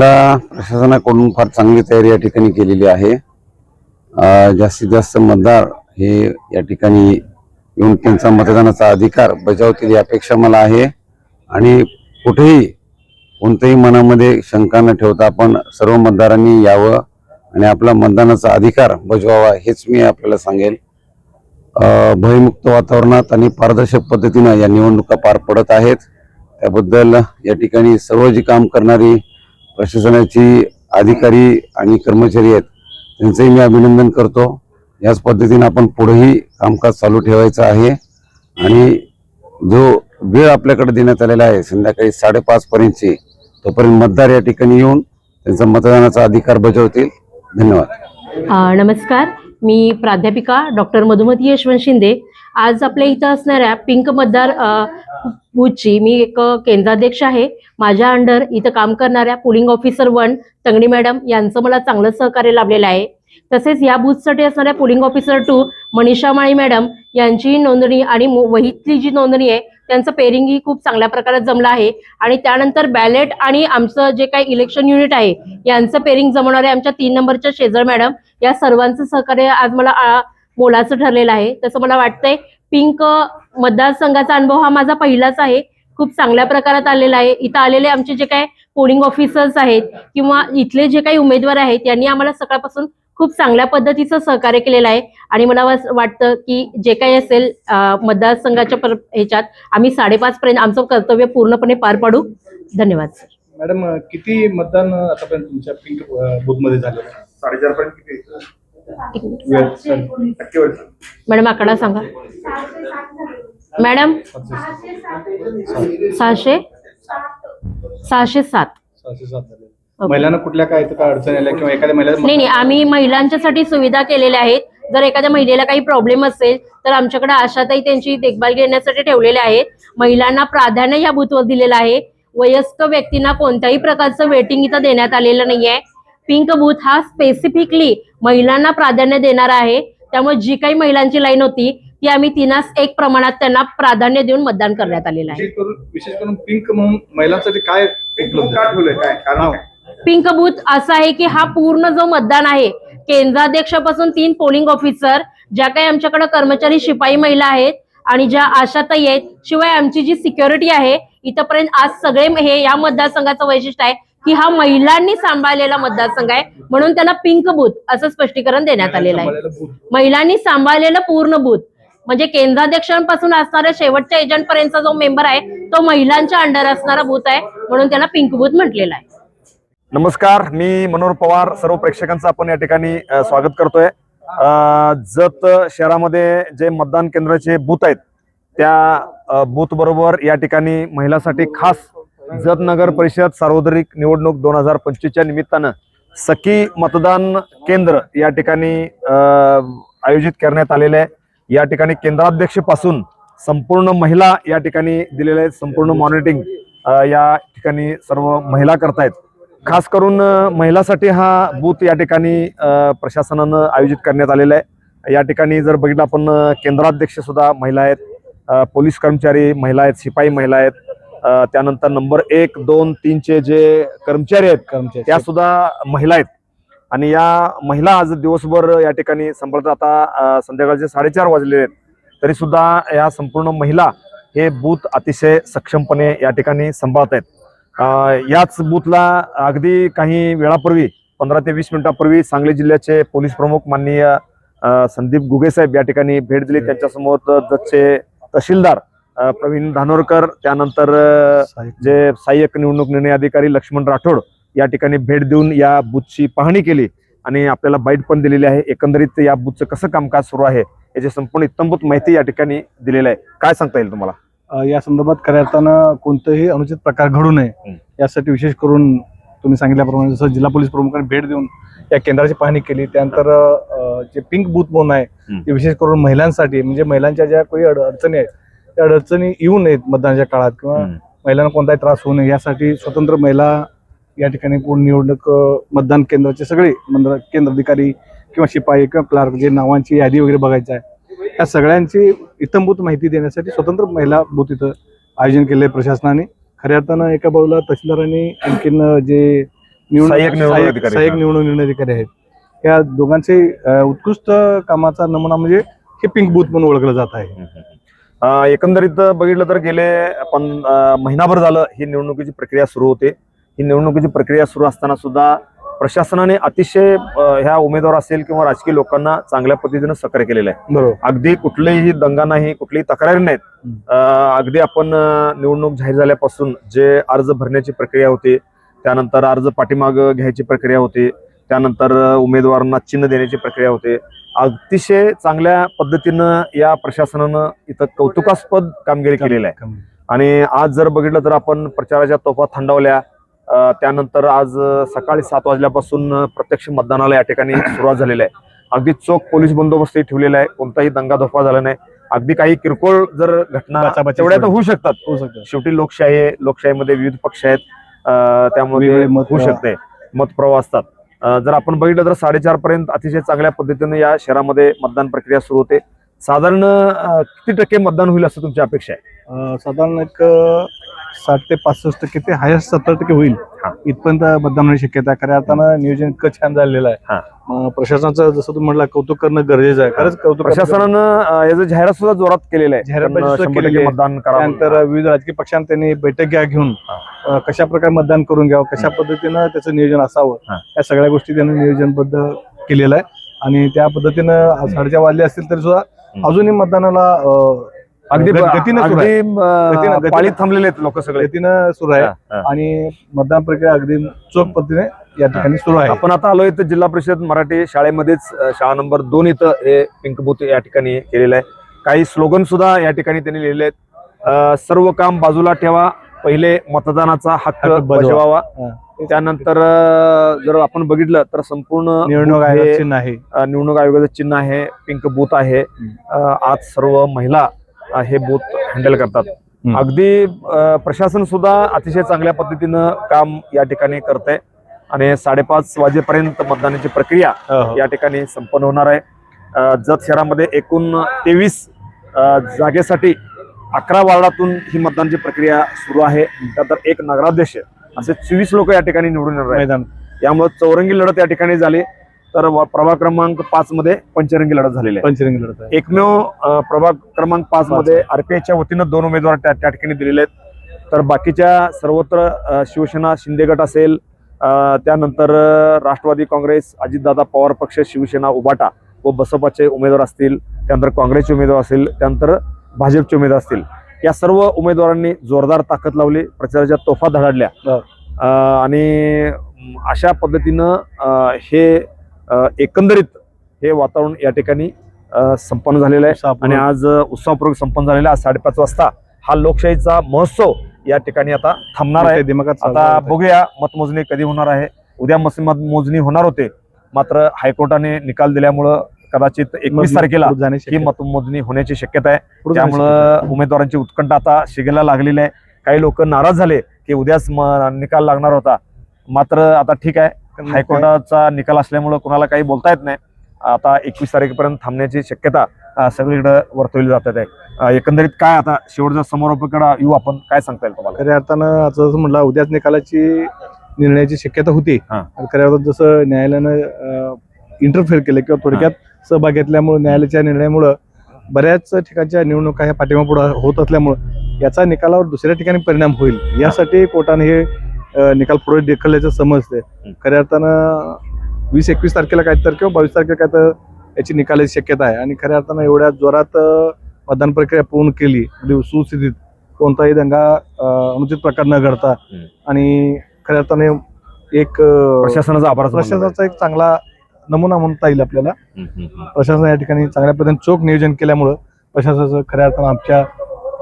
जिल्हा प्रशासनाकडून फार चांगली तयारी या ठिकाणी केलेली आहे. जास्तीत जास्त मतदार हे या ठिकाणी येऊन त्यांचा मतदानाचा अधिकार बजावतील ही अपेक्षा मला आहे. आणि कुठेही कोणत्याही मनामध्ये शंका न ठेवता आपण सर्व मतदारांनी यावं आणि आपला मतदानाचा अधिकार बजवावा हेच मी आपल्याला सांगेल. भयमुक्त वातावरणात आणि पारदर्शक पद्धतीनं या निवडणुका पार पडत आहेत. त्याबद्दल या ठिकाणी सर्व जी काम करणारी प्रशासनाची अधिकारी आणि कर्मचारी आहेत त्यांचंही मी अभिनंदन करतो. याच पद्धतीने आपण पुढेही कामकाज चालू ठेवायचं आहे. आणि जो वेळ आपल्याकडे देण्यात आलेला आहे संध्याकाळी साडेपाचपर्यंतची तोपर्यंत मतदार या ठिकाणी येऊन त्यांचा मतदानाचा अधिकार बजावतील. धन्यवाद. नमस्कार. मी प्राध्यापिका डॉक्टर मधुमती यशवंत शिंदे आज आपल्या इथं असणाऱ्या पिंक मतदार अ, बूथची मी एक केंद्राध्यक्ष आहे. माझ्या अंडर इथं काम करणाऱ्या polling officer one Tangadi madam यांचं मला चांगलं सहकार्य लाभलेलं आहे. तसेच या बूथसाठी असणाऱ्या polling officer two Manisha Mali madam यांची नोंदणी आणि वहीतली जी नोंदणी आहे त्यांचं पेरिंग ही खूप चांगल्या प्रकारे जमलं आहे. आणि त्यानंतर बॅलेट आणि आमचं जे काही इलेक्शन युनिट आहे यांचं पेरिंग जमवणारे आमच्या तीन नंबरच्या शेजळ मॅडम या सर्वांचं सहकार्य आज मला मोलाचं ठरलेलं आहे. तसं मला वाटतंय पिंक मतदारसंघाचा अनुभव हा माझा पहिलाच आहे. खूप चांगल्या प्रकारात आलेला आहे. इथं आलेले आमचे जे काय पोलिंग ऑफिसर्स आहेत किंवा इथले जे काही उमेदवार आहेत यांनी आम्हाला सकाळपासून खूप चांगल्या पद्धतीचं सहकार्य केलेलं आहे. आणि मला वाटतं की जे काही असेल मतदारसंघाच्या ह्याच्यात आम्ही साडेपाच पर्यंत आमचं कर्तव्य पूर्णपणे पार पाडू. धन्यवाद सर. मॅडम किती मतदान आतापर्यंत तुमच्या पिंक बूथमध्ये झाले साडेचार पर्यंत किती वेळ सर, टक्केवारी सर. मॅडम आकडा सांगा. मॅडम सहाशे? सहाशे सात. महिलांना कुठल्या काय अडचणी आल्या किंवा एखाद्या महिला नाही नाही आम्ही महिलांच्यासाठी सुविधा केलेल्या आहेत. जर एखाद्या महिलेला काही प्रॉब्लेम असेल तर आमच्याकडे आशाताई त्यांची देखभाल घेण्यासाठी ठेवलेल्या आहेत. महिलांना प्राधान्य या बूथवर दिलेलं आहे. वयस्क व्यक्तींना कोणत्याही प्रकारचं वेटिंग इथं देण्यात आलेलं नाहीये. पिंक बूथ हा स्पेसिफिकली महिलांना प्राधान्य देणारा आहे. त्यामुळे जी काही महिलांची लाईन होती ती आम्ही तिनास एक प्रमाणात त्यांना प्राधान्य देऊन मतदान करण्यात आलेलं आहे. विशेष करून विशेष करून पिंक म्हणून महिलांसाठी काय पिंक बूथ असा आहे की हा पूर्ण जो मतदान आहे केंद्राध्यक्षापासून तीन पोलिंग ऑफिसर ज्या काही आमच्याकडे कर्मचारी शिपाई महिला आहेत आणि ज्या आशाताई आहेत शिवाय आमची जी सिक्युरिटी आहे इथपर्यंत आज सगळे हे या मतदारसंघाचं वैशिष्ट्य आहे. की हा महिलांनी सांभाळलेला मतदारसंघ आहे. म्हणून त्याला पिंक बूथ असं स्पष्टीकरण देण्यात आलेलं आहे. महिलांनी सांभाळलेलं पूर्ण बूथ म्हणजे केंद्राध्यक्षांपासून असणाऱ्या शेवटच्या एजंट पर्यंतचा जो मेंबर आहे तो महिलांच्या अंडर असणारा बूथ आहे. म्हणून त्याला पिंक बूथ म्हटलेलं आहे. नमस्कार मी मनोहर पवार. सर्व प्रेक्षकांचं आपण या ठिकाणी स्वागत करतोय. अ, जत शहरामध्ये जे मतदान केंद्राचे बूथ आहेत त्या बूथ बरोबर या ठिकाणी महिलांसाठी खास जत नगर परिषद सार्वत्रिक निवडणूक दोन हजार पंचवीसच्या निमित्तानं सखी मतदान केंद्र या ठिकाणी आयोजित करण्यात आलेले आहे. या ठिकाणी केंद्राध्यक्षपासून संपूर्ण महिला या ठिकाणी दिलेले आहेत. संपूर्ण मॉनिटरिंग या ठिकाणी सर्व महिला करतायत. खास करून महिलासाठी हा बूथ या ठिकाणी प्रशासनानं आयोजित करण्यात आलेला आहे. या ठिकाणी जर बघितलं आपण केंद्राध्यक्ष सुद्धा महिला आहेत. पोलीस कर्मचारी महिला आहेत शिपाई महिला आहेत. त्यानंतर नंबर एक दोन तीनचे जे कर्मचारी आहेत कर्मचारी. त्या सुद्धा महिला आहेत. आणि या महिला आज दिवसभर या ठिकाणी सांभाळतात आता संध्याकाळचे साडेचार वाजलेले आहेत. तरी सुद्धा या संपूर्ण महिला हे बूथ अतिशय सक्षमपणे या ठिकाणी सांभाळत आहेत. याच बूथला अगदी काही वेळापूर्वी पंधरा ते वीस मिनिटापूर्वी सांगली जिल्ह्याचे पोलीस प्रमुख माननीय संदीप गुगे साहेब या ठिकाणी भेट दिली. त्यांच्यासमोर जतचे तहसीलदार प्रवीण धानोरकर त्यानंतर जे सहाय्यक निवडणूक निर्णय अधिकारी लक्ष्मण राठोड या ठिकाणी भेट देऊन या बूथची पाहणी केली आणि आपल्याला बाईट पण दिलेली आहे. एकंदरीत या बूथचं कसं कामकाज सुरू आहे याची संपूर्ण इत्तंभूत माहिती या ठिकाणी दिलेली आहे. काय सांगता येईल तुम्हाला? या संदर्भात खऱ्या अर्थानं कोणतेही अनुचित प्रकार घडू नये. यासाठी विशेष करून तुम्ही सांगितल्याप्रमाणे जसं जिल्हा पोलीस प्रमुखांनी भेट देऊन या केंद्राची पाहणी केली. त्यानंतर जे पिंक बूथ म्हणून आहे. ते विशेष करून महिलांसाठी म्हणजे महिलांच्या ज्या काही अड- अडचणी आहेत त्या अडचणी येऊ नयेत मतदानाच्या काळात किंवा. महिलांना कोणताही त्रास होऊ नये. यासाठी स्वतंत्र महिला या ठिकाणी पूर्ण निवडणूक मतदान केंद्राचे सगळे मंत्र केंद्र अधिकारी किंवा शिपाई किंवा क्लार्क जे नावांची यादी वगैरे बघायचं आहे या सगळ्यांची इत्तंभूत माहिती देण्यासाठी स्वतंत्र महिला बूथ इथं आयोजन केले प्रशासनाने. खऱ्या अर्थानं एका बाजूला तहसीलदारांनी आणखीन जे निवडणूक सहाय्यक निवडणूक निर्णय अधिकारी आहेत. या दोघांचे उत्कृष्ट कामाचा नमुना म्हणजे हे पिंक बूथ म्हणून ओळखलं जात आहे. एकंदरीत बघितलं तर गेले पण महिनाभर झालं ही निवडणुकीची प्रक्रिया सुरू होते. ही निवडणुकीची प्रक्रिया सुरू असताना सुद्धा प्रशासनाने अतिशय ह्या उमेदवार असेल किंवा राजकीय लोकांना चांगल्या पद्धतीनं सहकार्य केलेलं आहे. अगदी कुठलीही दंगा नाही कुठलीही तक्रारी नाहीत. अगदी आपण निवडणूक जाहीर झाल्यापासून जे अर्ज भरण्याची प्रक्रिया होती त्यानंतर अर्ज पाठीमाग घ्यायची प्रक्रिया होती त्यानंतर उमेदवारांना चिन्ह देण्याची प्रक्रिया होते. अतिशय चांगल्या पद्धतीनं या प्रशासनानं इथं कौतुकास्पद कामगिरी केलेली आहे. आणि आज जर बघितलं तर आपण प्रचाराच्या तोफा थंडावल्या त्यानंतर आज सकाळी सात वाजल्यापासून प्रत्यक्ष मतदानाला या ठिकाणी सुरुवात झालेली आहे. अगदी चोख पोलीस बंदोबस्तही ठेवलेला आहे. कोणताही दंगा धोफा झाला नाही. अगदी काही किरकोळ जर घटना तेवढ्या तर. होऊ शकतात. होऊ शकतं शेवटी लोकशाही आहे. लोकशाहीमध्ये विविध पक्ष आहेत. त्यामुळे होऊ. शकते. मतप्रवाह असतात. जर आपण बघितलं तर साडेचार पर्यंत अतिशय चांगल्या पद्धतीने या शहरामध्ये मतदान प्रक्रिया सुरू होते. साधारण किती टक्के मतदान होईल असं तुमची अपेक्षा आहे? साधारण एक साठ ते पासष्ट टक्के ते हायस्ट सत्तर टक्के होईल हा. इथपर्यंत मतदान होण्याची शक्यता आहे खऱ्या अर्थानं नियोजन इतकं छान झालेलं हा. आहे अ, प्रशासनाचं जसं तुम्ही म्हटलं कौतुक करणं गरजेचं आहे खरंच कौतुक करणं प्रशासनानं अं, याचं जाहिरात सुद्धा जोरात केलेलं आहे जाहिरात पण, सुद्धा शंभर केलेली टक्के आहे. मतदान करावं त्यानंतर विविध राजकीय पक्षांनी त्यांनी बैठक घ्या घेऊन अ, कशा प्रकारे मतदान करून घ्यावं कशा पद्धतीनं त्याचं नियोजन असावं हा. या सगळ्या गोष्टी त्यांनी नियोजनबद्ध केलेलं आहे आणि त्या पद्धतीनं साडेच्या वाजले असतील तरी सुद्धा. अजूनही मतदानाला अ, अगदी गत- गतीनं सुरू आहे. अगदी अं, गतीनं- गतीनं. पाळीत थांबलेले आहेत लोक सगळे. गतीनं सुरू आहे. हा, हा. आणि मतदान प्रक्रिया अगदी चोख पद्धतीने या ठिकाणी सुरू आहे. आपण आता आलोय तर जिल्हा परिषद मराठी शाळेमध्येच अ, शाळा नंबर दोन इथं हे पिंक बूथ या ठिकाणी केलेलं आहे. काही स्लोगन सुद्धा या ठिकाणी त्यांनी लिहिलेले आहेत. अ, सर्व काम बाजूला ठेवा. पहिले मतदानाचा हक्क हक्क बजवा. बजवावा. हा. त्यानंतर अ, जर आपण बघितलं तर संपूर्ण निवडणूक हे, आयोगाचे चिन्ह आहे. अ, निवडणूक आयोगाचं चिन्ह आहे. पिंक बूथ आहे. अ, आज सर्व महिला हे बूथ हँडल करतात. अगदी प्रशासन सुद्धा अतिशय चांगल्या पद्धतीनं काम या ठिकाणी करतंय. आणि साडेपाच वाजेपर्यंत मतदानाची प्रक्रिया हो. या ठिकाणी संपन्न होणार आहे. जत शहरामध्ये एकूण तेवीस जागेसाठी अकरा वार्डातून ही मतदानाची प्रक्रिया सुरू आहे. त्यानंतर एक नगराध्यक्ष असे चोवीस लोक या ठिकाणी निवडून येणार आहेत. यामुळे चौरंगी लढत या ठिकाणी झाली. तर प्रभाग क्रमांक पाच मध्ये पंचरंगी लढत झालेली आहे. पंचरंगी लढत आहे. एकमेव अ, प्रभाग क्रमांक पाच मध्ये आरपीआयच्या वतीनं दोन उमेदवार त्या त्या ठिकाणी दिलेले आहेत. तर बाकीच्या सर्वत्र अ, शिवसेना शिंदे गट असेल अ, त्यानंतर अ, राष्ट्रवादी काँग्रेस अजितदादा पवार पक्ष शिवसेना उबाटा व बसपाचे उमेदवार असतील त्यानंतर काँग्रेसचे उमेदवार असतील त्यानंतर भाजपचे उमेदवार असतील. या सर्व उमेदवारांनी जोरदार ताकद लावली प्रचाराच्या तोफा धडाडल्या. हो. अ, आणि अम, अशा पद्धतीनं अ, हे एकंदरीत हे वातावरण या ठिकाणी संपन्न झालेलं आहे. आणि आज उत्सवपूर्वक संपन्न झालेला आहे. आज साडेपाच वाजता हा लोकशाहीचा महोत्सव या ठिकाणी आता थांबणार आहे. आता बघूया मतमोजणी कधी होणार आहे. उद्या मत मोजणी होणार होते. मात्र हायकोर्टाने निकाल दिल्यामुळं कदाचित एकवीस तारखेला ही मतमोजणी होण्याची शक्यता आहे. त्यामुळं उमेदवारांची उत्कंठा आता शिगेला लागलेली आहे. काही लोक नाराज झाले की उद्याच निकाल लागणार होता. मात्र आता ठीक आहे. हायकोर्टाचा निकाल असल्यामुळं कुणाला काही बोलता येत नाही. आता एकवीस तारखेपर्यंत थांबण्याची शक्यता सगळीकडे वर्तवली जात आहे. एकंदरीत काय आता शेवटच्या समोराकडे येऊ आपण? काय सांगता येईल तुम्हाला? खऱ्या अर्थानं आता जसं म्हटलं उद्याच निकालाची निर्णयाची शक्यता होती. हा. खऱ्या अर्थात जसं न्यायालयानं इंटरफेअर केलं किंवा थोडक्यात सहभाग घेतल्यामुळे न्यायालयाच्या निर्णयामुळं बऱ्याच ठिकाणच्या निवडणुका ह्या पाठिंबा होत असल्यामुळं याचा निकालावर दुसऱ्या ठिकाणी परिणाम होईल. यासाठी कोर्टाने हे निकाल पुढे ढकलल्याचं समजते. खऱ्या अर्थानं वीस एकवीस तारखेला काय तर किंवा बावीस तारखेला काय तर याची निकालाची शक्यता आहे. आणि खऱ्या अर्थानं एवढ्या जोरात मतदान प्रक्रिया पूर्ण केली अगदी सुस्थितीत कोणताही दंगा अनुचित प्रकार न घडता. आणि खऱ्या अर्थाने एक प्रशासनाचा आभार प्रशासनाचा एक चांगला नमुना म्हणता येईल आपल्याला. प्रशासन या ठिकाणी चांगल्या पद्धतीने चोख नियोजन केल्यामुळं प्रशासनाचं खऱ्या अर्थानं आमच्या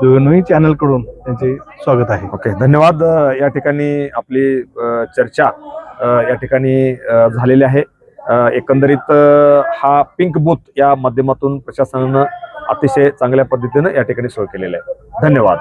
दोन्ही चॅनलकडून त्यांचे स्वागत आहे. ओके धन्यवाद. या ठिकाणी आपली चर्चा या ठिकाणी झालेली आहे. एकंदरीत हा पिंक बूथ या माध्यमातून प्रशासनानं अतिशय चांगल्या पद्धतीनं या ठिकाणी सोय केलेला आहे. धन्यवाद.